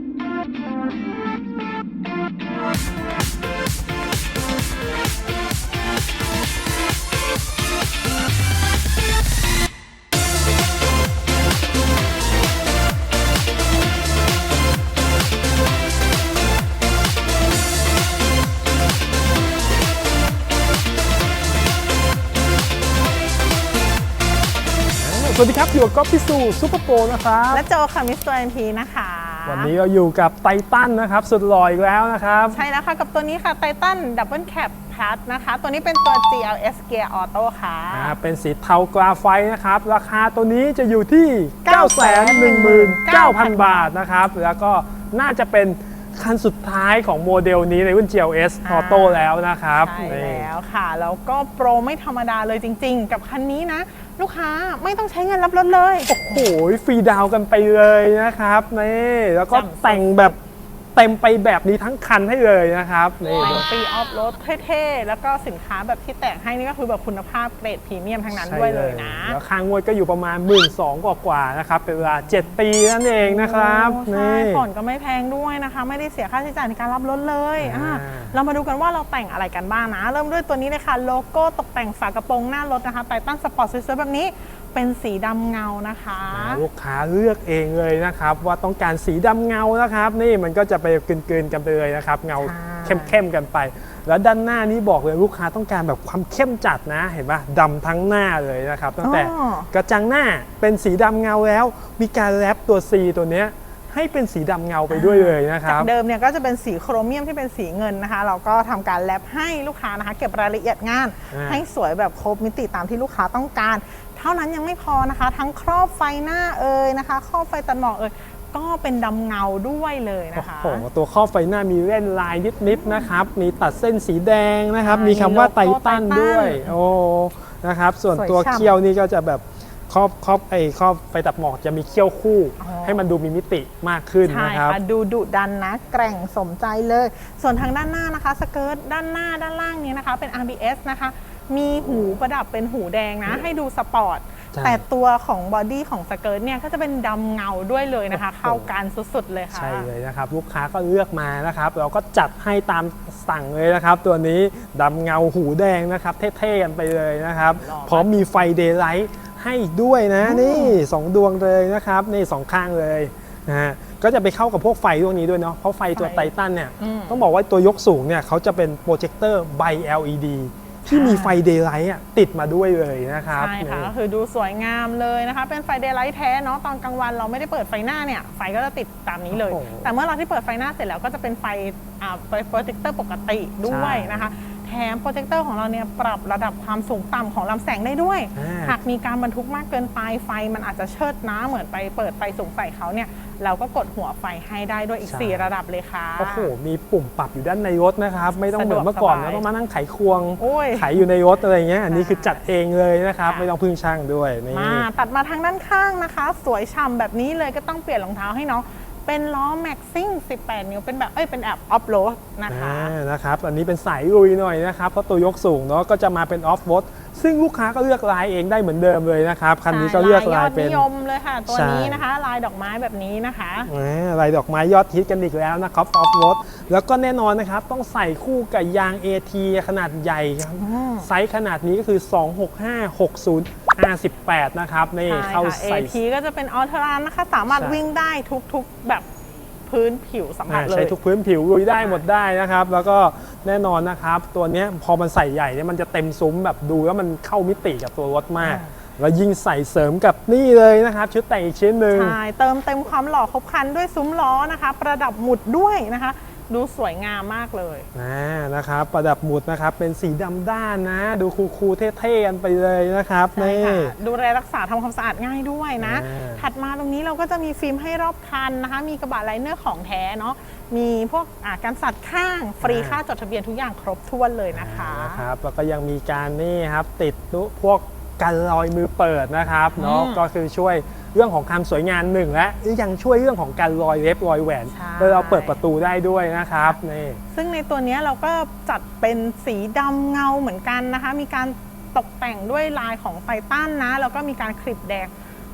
สวัสดีครับ อยู่กับก๊อฟพิสูซูเปอร์โปนะครับ และโจค่ะมิสเตอร์เอ็นพีนะคะ วันนี้เราอยู่กับไททันนะครับ สุดหล่ออีกแล้วนะครับ ใช่แล้วค่ะ กับตัวนี้ค่ะไททันดับเบิลแคปพัทนะคะ ตัวนี้เป็นตัว GLS Gear Auto ค่ะอ่าเป็นสีเทากราไฟต์นะครับ ราคาตัวนี้จะอยู่ที่ 919,000 บาทนะครับ แล้วก็น่าจะเป็นคันสุดท้ายของโมเดลนี้ในรุ่น GLS อ่า Auto แล้วนะครับใช่นี่ แล้วค่ะ แล้วก็โปรไม่ธรรมดาเลยจริง ๆ กับคันนี้นะ ลูกค้าไม่ต้องใช้เงินรับรถเลย โอ้โหฟรีดาวน์กันไปเลยนะครับนี่แล้วก็จำสุดแต่งแบบ เต็มไปแบบนี้ทั้งคันให้เลยนะครับนี่แต่งฟรีออฟรถเท่ๆ แล้วก็สินค้าแบบที่แต่งให้นี่ก็คือแบบคุณภาพเกรดพรีเมียมทั้งนั้นด้วยเลยนะแล้วค่างวดก็อยู่ประมาณ 1 2ื่นกว่าๆนะครับ เป็นเวลา 7 ปีนั่นเองนะครับโอ้ใช่นี่ผ่อนก็ไม่แพงด้วยนะคะ ไม่ได้เสียค่าใช้จ่ายในการรับรถเลยอ่าอะเรามาดูกันว่าเราแต่งอะไรกันบ้างนะ เริ่มด้วยตัวนี้เลยค่ะโลโก้ตกแต่งฝากระโปรงหน้ารถนะคะไททันสปอร์ตสวยๆแบบนี้เป็นสีดำเงานะคะ ลูกค้าเลือกเองเลยนะครับ ว่าต้องการสีดำเงานะครับ นี่มันก็จะไปกลืนๆกันไปเลยนะครับ เงาค่ะเข้มๆกันไป แล้วด้านหน้านี้บอกเลยลูกค้าต้องการแบบความเข้มจัดนะเห็นปะดำทั้งหน้าเลยนะครับ ตั้งแต่อ๋อกระจังหน้าเป็นสีดำเงาแล้ว มีการแรปตัว C ตัวเนี้ยให้เป็นสีดำเงาไปด้วยเลยนะคจารับกเดิมเนี่ยก็จะเป็นสีโครเมียมที่เป็นสีเงินนะคะ เราก็ทำการแลบให้ลูกค้านะคะ เก็บรายละเอียดงานอ่าให้สวยแบบครบมิติตามที่ลูกค้าต้องการ เท่านั้นยังไม่พอนะคะ ทั้งครอบไฟหน้าเอ่ยนะคะ ครอบไฟตัดหมอกเอ่ย ก็เป็นดำเงาด้วยเลยโอ้นะคะโหตัวครอบไฟหน้ามีเล่นลายนิดๆนะครับ มีตัดเส้นสีแดงนะครับใช่มีคำว่ามีไทโลโก้ทันไททันด้วย โอ้นะครับ ส่วนสวยตัวฉ่ำเคี้ยวนี่ก็จะแบบครอบครอบไอ้ครอบไฟตัดหมอกจะมีเคี้ยวคู่อ๋อให้มันดูมีมิติมากขึ้นใช่นะครับค่ะดูดุดันนะแกร่งสมใจเลย ส่วนทางด้านหน้านะคะสเกิร์ตด้านหน้าด้านล่างนี้นะคะเป็น RBS นะคะ มีหูประดับเป็นหูแดงนะ ให้ดูสปอร์ตใช่ แต่ตัวของบอดี้ของสเกิร์ตเนี่ยก็จะเป็นดำเงาด้วยเลยนะคะโอ้โหเข้ากันสุดๆเลยค่ะ ใช่เลยนะครับ ลูกค้าก็เลือกมานะครับ เราก็จัดให้ตามสั่งเลยนะครับ ตัวนี้ดำเงาหูแดงนะครับ เท่ๆกันไปเลยนะครับหล่อมากพร้อมมีไฟเดย์ไลท์ให้อีกด้วยนะนี่สองดวงเลยนะครับนี่สองข้างเลยนะฮะก็จะไปเข้ากับพวกไฟพวกนี้ด้วยเนาะเพราะไฟตัวไฟไททันเนี่ยอืมต้องบอกว่าตัวยกสูงเนี่ยเขาจะเป็นโปรเจคเตอร์ไบ LED ที่มีไฟเดย์ไลท์อะติดมาด้วยเลยนะครับใช่ค่ะนี่ก็คือดูสวยงามเลยนะคะ เป็นไฟเดย์ไลท์แท้เนาะตอนกลางวันเราไม่ได้เปิดไฟหน้าเนี่ยไฟก็จะติดตามนี้เลยโอ้โหแต่เมื่อเราที่เปิดไฟหน้าเสร็จแล้วก็จะเป็นไฟอ่าไฟโปรเจคเตอร์ปกติด้วยใช่นะคะ แถมโปรเจคเตอร์ของเราเนี่ยปรับระดับความสูงต่ำของลำแสงได้ด้วย อ่า หากมีการบรรทุกมากเกินไปไฟมันอาจจะเชิดนะเหมือนไปเปิดไฟสูงใส่เขาเนี่ยเราก็กดหัวไฟให้ได้ด้วยอีก ใช่ 4 ระดับเลยค่ะ โอ้โห มีปุ่มปรับอยู่ด้านในรถนะครับ ไม่ต้องเหมือนเมื่อก่อนนะสะดวกสบาย ต้องมานั่งไขควง โอ้ย ไขอยู่ในรถอะไรเงี้ย อันนี้คือจัดเองเลยนะครับ ค่ะ ไม่ต้องพึ่งช่างด้วยนี่ มาตัดมาทางด้านข้างนะคะ สวยฉ่ำแบบนี้เลยก็ต้องเปลี่ยนรองเท้าให้น้อง เป็นล้อแม็กซิ่ง 18 นิ้ว เป็นแบบ เอ้ย เป็นแอบออฟโรดนะคะ อ่านะครับ อันนี้เป็นสายลุยหน่อยนะครับ เพราะตัวยกสูงเนาะ ก็จะมาเป็นออฟโรด ซึ่งลูกค้าก็เลือกลายเองได้เหมือนเดิมเลยนะครับคันนี้ก็เลือกลายเป็นยอดนิยมเลยค่ะ ตัวใช่นี้นะคะ ลายดอกไม้แบบนี้นะคะอ่าลายดอกไม้ยอดฮิตกันอีกแล้วนะครับออฟโรดแล้วก็แน่นอนนะครับ ต้องใส่คู่กับยาง AT ขนาดใหญ่ครับอืมไซส์ขนาดนี้ก็คือ 265 60 58 นะครับนี่ใช่เข้าค่ะใส่ AT ก็จะเป็นออทรานนะคะ สามารถใช่วิ่งได้ทุกๆแบบ พื้นผิวสัมผัอ่าสเลใช้ยทุกพื้นผิวลุยได้หมดได้นะครับ แล้วก็แน่นอนนะครับ ตัวเนี้ยพอมันใส่ใหญ่เนี่ยมันจะเต็มซุ้มแบบดูแล้วมันเข้ามิติกับตัวรถมากอ่าแล้วยิ่งใส่เสริมกับนี่เลยนะครับ ชุดแต่งอีกชิ้นหนึ่งใช่เติมเต็มความหล่อครบครันด้วยซุ้มล้อนะคะ ประดับหมุดด้วยนะคะ ดูสวยงามมากเลยอ่านะครับ ประดับหมุดนะครับ เป็นสีดำด้านนะ ดูคูลๆเท่ๆกันไปเลยนะครับใช่นี่ค่ะดูแลรักษาทำความสะอาดง่ายด้วยนะอ่าถัดมาตรงนี้เราก็จะมีฟิล์มให้รอบคันนะคะ มีกระบะไลเนอร์ของแท้เนาะมีพวกอ่าการสัดข้างฟรีค่าจดทะเบียนทุกอย่างครบถ้วนเลยนะคะนะครับแล้วก็ยังมีการนี่ครับติดพวกกันรอยมือเปิดนะครับเนาะอืมก็คือช่วย เรื่องของความสวยงามหนึ่งและยังช่วยเรื่องของการรอยเล็บรอยแหวนใช่เวลาเราเปิดประตูได้ด้วยนะครับนี่ ซึ่งในตัวเนี้ยเราก็จัดเป็นสีดำเงาเหมือนกันนะคะ มีการตกแต่งด้วยลายของไททันนะ แล้วก็มีการคลิปแดง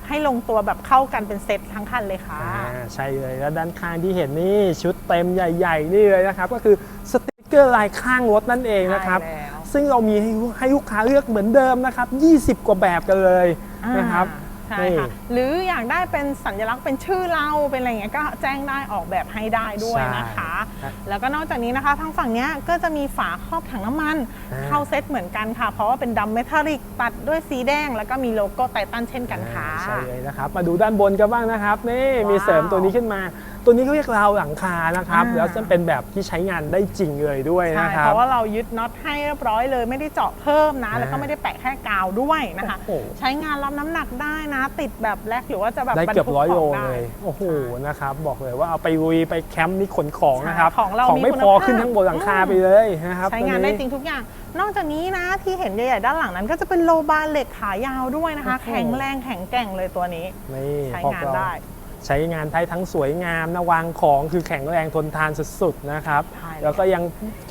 ให้ลงตัวแบบเข้ากันเป็นเซตทั้งคันเลยค่ะ อ่าใช่เลยแล้วด้านข้างที่เห็นนี่ชุดเต็มใหญ่ ๆ นี่เลยนะครับ ก็คือสติกเกอร์ลายข้างรถนั่นเองนะครับ ใช่แล้วซึ่งเรามีให้ให้ลูกค้าเลือกเหมือนเดิมนะครับ 20 กว่าแบบกันเลยนะครับ อ่าใช่ค่ะ หรืออยากได้เป็นสัญลักษณ์เป็นชื่อเราเป็นอะไรอย่างเงี้ยก็แจ้งได้ออกแบบให้ได้ด้วยนะคะใช่แล้วก็นอกจากนี้นะคะทางฝั่งเนี้ยก็จะมีฝาครอบถังน้ำมันอ่าเข้าเซตเหมือนกันค่ะ เพราะว่าเป็นดำเมทัลลิกตัดด้วยสีแดง แล้วก็มีโลโก้ไททันเช่นกันค่ะใช่เลยนะครับ มาดูด้านบนกันบ้างนะครับนี่ว้าวมีเสริมตัวนี้ขึ้นมา ตัวนี้เขาเรียกราวหลังคานะครับ อ่า แล้วจะเป็นแบบที่ใช้งานได้จริงเลยด้วยใช่นะครัเพบราะว่าเรายึดน็อตให้เรียบร้อยเลย ไม่ได้เจาะเพิ่มนะอ่าแล้วก็ไม่ได้แปะแค่กาวด้วยนะคะ โอ้โห ใช้งานรับน้ำหนักได้นะ ติดแบบแรกหรือว่าจะแบบได้เกือบรรทุร้อยโลขงได้ เลยโอ้โหใช่นะครับ บอกเลยว่าเอาไปลุยไปแคมป์นี่ขนของนะครับใช่ของเราของไม่มีคุณพอภาพ ขึ้นทั้งบนหลังคาอืมไปเลยนะครับใช้งานได้ตัวจริงทุกอย่าง นอกจากนี้นะที่เห็นใหญ่ๆด้านหลังนั้น ก็จะเป็นโลบาร์เหล็กขายาวด้วยนะคะโอ้โหแข็งแรงแข็งแกร่งเลยตัวนี้ นี่ใช้พวกงานเรได้ ใช้งานได้ทั้งสวยงามนะวางของคือแข็งแรงทนทานสุดๆนะครับ ใช่เลยแล้วก็ยัง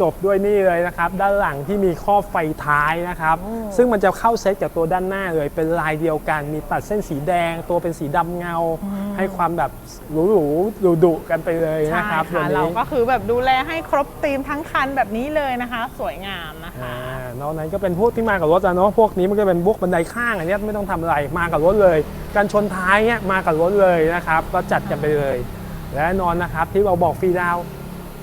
จบด้วยนี่เลยนะครับ ด้านหลังที่มีครอบไฟท้ายนะครับ อืม ซึ่งมันจะเข้าเซตกับตัวด้านหน้าเลยเป็นลายเดียวกัน มีตัดเส้นสีแดง ตัวเป็นสีดำเงาให้ความแบบหรูๆดุๆกันไปเลยใช่นะครับตัวค่ะนี้เราก็คือแบบดูแลให้ครบธีมทั้งคันแบบนี้เลยนะคะ สวยงามนะคะอ่านอกนั้นก็เป็นพวกที่มากับรถอะเนาะพวกนี้มันก็เป็นพวกบันไดข้างอันเนี้ยไม่ต้องทำอะไรมากับรถเลยการชนท้ายเนี่ยมากับรถเลยนะครับ ก็จัดกันไปเลย และแน่นอนนะครับที่เราบอกฟรีดาวน์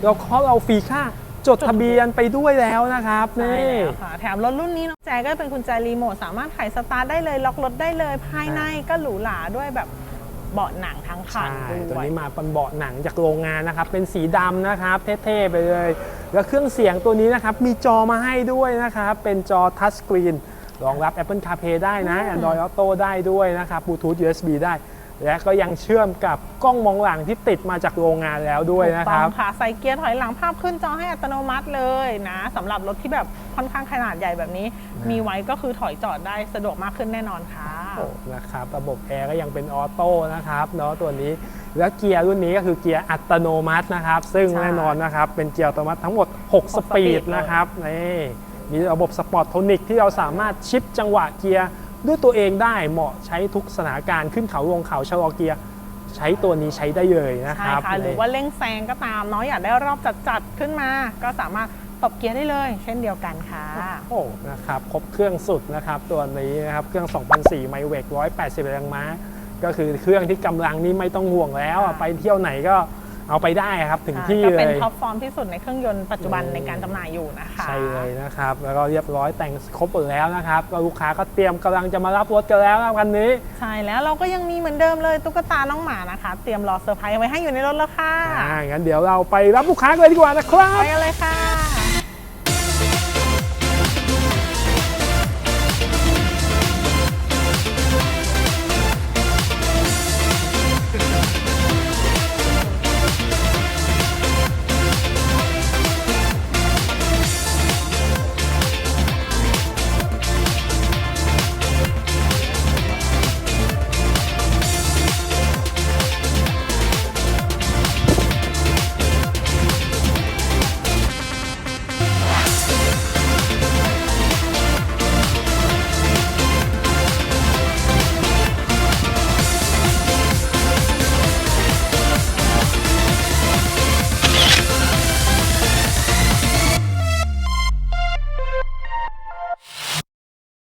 เราเคาะเราฟรีค่าจดทะเบียนไปด้วยแล้วนะครับใช่นี่แล้วค่ะแถมรถรุ่นนี้น้องแจก็เป็นกุญแจรีโมทสามารถไขสตาร์ทได้เลย ล็อกรถได้เลยภายในก็หรูหราด้วยแบบ เบาะหนังทั้งคัใช่นตัวด้วย นี้มาเป็นเบาะหนังจากโรงงานนะครับ เป็นสีดำนะครับ เท่ๆไปเลย แล้วเครื่องเสียงตัวนี้นะครับ มีจอมาให้ด้วยนะครับ เป็นจอทัชสกรีนรองรับ Apple CarPlay ได้นะ Android Auto ได้ด้วยนะครับ Bluetooth USB ได้ และก็ยังเชื่อมกับกล้องมองหลังที่ติดมาจากโรงงานแล้วด้วยนะถูกคต้รัอบงค่ะใส่เกียร์ถอยหลังภาพขึ้นจอให้อัตโนมัติเลยนะสำหรับรถที่แบบค่อนข้างขนาดใหญ่แบบนี้ มีไว้ก็คือถอยจอดได้สะดวกมากขึ้นแน่นอนค่ะโอ้นะครับระบบแอร์ก็ยังเป็นออโต้นะครับเนาะตัวนี้แล้วเกียร์รุ่นนี้ก็คือเกียร์อัตโนมัตินะครับ ซึ่งใช่แน่นอนนะครับเป็นเกียร์อัตโนมัติทั้งหมด 6 สปีดเลยนะครับนี่มีระบบสปอร์ตโทนิกที่เราสามารถชิปจังหวะเกียร์ ด้วยตัวเองได้เหมาะใช้ทุกสถานการณ์ขึ้นเขาลงเขาชะลอเกียร์ใช้ตัวนี้ใช้ได้เลยนะคใช่รับค่ะหรือว่าเร่งแซงก็ตามเนาะอยากได้รอบจัดๆขึ้นมา ก็สามารถตบเกียร์ได้เลย เช่นเดียวกันค่ะโอ้นะครับครบเครื่องสุดนะครับตัวนี้นะครับเครื่อง 2004ไมเวก180แรงม้าก็คือเครื่องที่กำลังนี่ไม่ต้องห่วงแล้วอะไปเที่ยวไหนก็ เอาไปได้ครับถึงที่ก็เลเป็นยท็อปฟอร์มที่สุดในเครื่องยนต์ปัจจุบันในการจำหน่ายอยู่นะคะใช่เลยนะครับ แล้วก็เรียบร้อยแต่งครบหมดแล้วนะครับก็ลูกค้าก็เตรียมกำลังจะมารับรถกันแล้วนะครับคันนี้ ใช่แล้วเราก็ยังมีเหมือนเดิมเลยตุ๊กตาน้องหมานะคะ เตรียมรอเซอร์ไพรส์ไว้ให้อยู่ในรถแล้วค่ะอ่างั้นเดี๋ยวเราไปรับลูกค้ากันเลยดีกว่านะครับไปกันเลยค่ะ